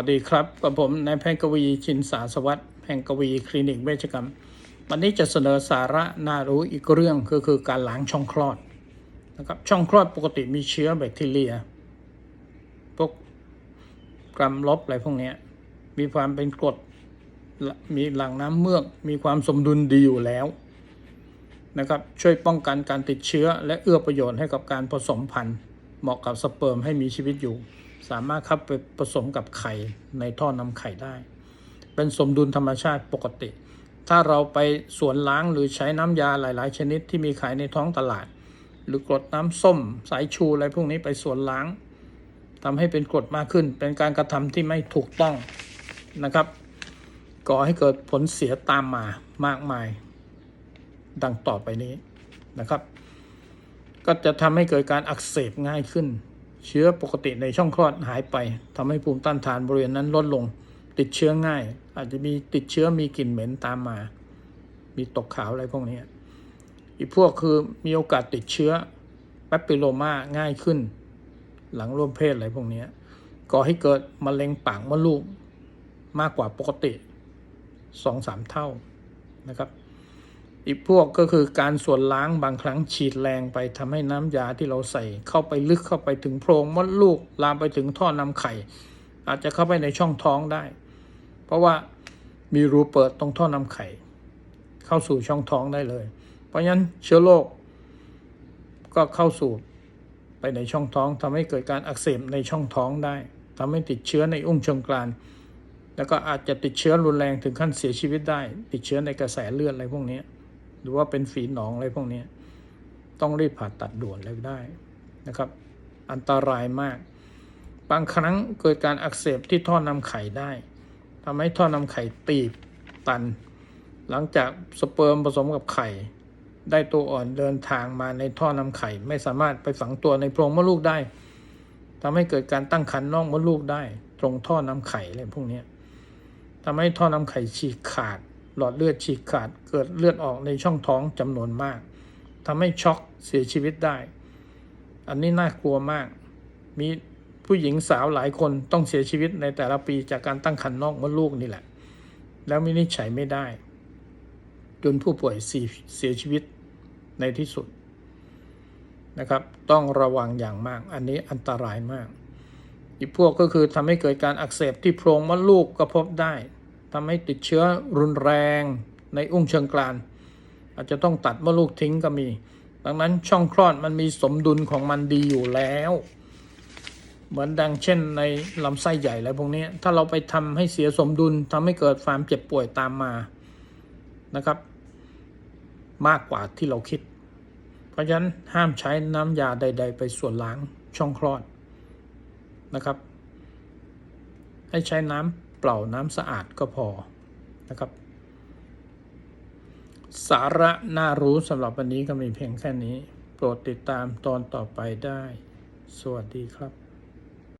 สวัสดีครับกับผมนายแพทย์กวีชินสาสวัสดิ์แห่งกวีคลินิกเวชกรรม วันนี้จะเสนอสาระน่ารู้อีกเรื่องก็คือการล้างช่องคลอดนะครับช่องคลอดปกติมีเชื้อแบคทีเรียพวกกรำลบอะไรพวกนี้มีความเป็นกรดมีหลังน้ำเมือกมีความสมดุลดีอยู่แล้วนะครับช่วยป้องกันการติดเชื้อ และเอื้อประโยชน์ให้กับการผสมพันธุ์เหมาะกับสเปิร์มให้มีชีวิตอยู่ สามารถเข้าไปผสมกับไข่ในท่อนำไข่ได้ เป็นสมดุลธรรมชาติปกติ ถ้าเราไปสวนล้างหรือใช้น้ำยาหลาย ๆ ชนิดที่มีขายในท้องตลาด หรือกรดน้ำส้ม สายชูอะไรพวกนี้ไปสวนล้างทำให้เป็นกรดมากขึ้น เป็นการกระทำที่ไม่ถูกต้องนะครับก่อให้เกิดผลเสียตามมามากมาย ดังต่อไปนี้นะครับ ก็จะทำให้เกิดการอักเสบง่ายขึ้น เชื้อปกติในช่องคลอดหายไปทำให้ภูมิต้านทานบริเวณนั้นลดลง ติดเชื้อง่าย อาจจะมีติดเชื้อมีกลิ่นเหม็นตามมา มีตกขาวอะไรพวกนี้ อีกพวกคือมีโอกาสติดเชื้อแปปปิโลมาง่ายขึ้น หลังร่วมเพศอะไรพวกนี้ก่อให้เกิดมะเร็งปากมดลูกมากกว่าปกติสองสามเท่านะครับ อีกพวกก็คือการส่วนล้างบางครั้งฉีดแรงไปทำให้น้ำยาที่เราใส่ เข้าไปลึกเข้าไปถึงโพรงมดลูกลามไปถึงท่อนำไข่ อาจจะเข้าไปในช่องท้องได้ เพราะว่ามีรูเปิดตรงท่อนำไข่ เข้าสู่ช่องท้องได้เลย เพราะฉะนั้นเชื้อโรคก็เข้าสู่ไปในช่องท้องทำให้เกิดการอักเสบในช่องท้องได้ทำให้ติดเชื้อในอุ้งเชิงกรานแล้วก็อาจจะติดเชื้อรุนแรงถึงขั้นเสียชีวิตได้ ติดเชื้อในกระแสเลือดอะไรพวกนี้ หรือว่าเป็นฝีหนองอะไรพวกนี้ต้องรีบผ่าตัดด่วนเลยได้นะครับ อันตรายมาก บางครั้งเกิดการอักเสบที่ท่อนำไข่ได้ทำให้ท่อนำไข่ตีบตัน หลังจากสเปิร์มผสมกับไข่ ได้ตัวอ่อนเดินทางมาในท่อนำไข่ ไม่สามารถไปฝังตัวในโพรงมดลูกได้ทำให้เกิดการตั้งครรภ์นอกมดลูกได้ ตรงท่อนำไข่อะไรพวกนี้ทำให้ท่อนำไข่ฉีกขาด หลอดเลือดฉีกขาดเกิดเลือดออกในช่องท้องจำนวนมากทำให้ช็อกเสียชีวิตได้ อันนี้น่ากลัวมาก มีผู้หญิงสาวหลายคนต้องเสียชีวิตในแต่ละปีจากการตั้งครรภ์นอกมดลูกนี่แหละ แล้ววินิจฉัยไม่ได้ จนผู้ป่วยเสียชีวิตในที่สุดนะครับ ต้องระวังอย่างมาก อันนี้อันตรายมาก อีกพวกก็คือทำให้เกิดการอักเสบที่โพรงมดลูกก็พบได้ ทำให้ติดเชื้อรุนแรงในอุ้งเชิงกราน อาจจะต้องตัดมดลูกทิ้งก็มี ดังนั้นช่องคลอดมันมีสมดุลของมันดีอยู่แล้ว เหมือนดังเช่นในลำไส้ใหญ่อะไรพวกนี้ ถ้าเราไปทำให้เสียสมดุลทำให้เกิดความเจ็บป่วยตามมานะครับ มากกว่าที่เราคิด เพราะฉะนั้นห้ามใช้น้ำยาใด ๆ ไปส่วนล้างช่องคลอดนะครับ ให้ใช้น้ำ เปล่าน้ำสะอาดก็พอนะครับ สาระน่ารู้สำหรับวันนี้ก็มีเพียงแค่นี้ โปรดติดตามตอนต่อไปได้ สวัสดีครับ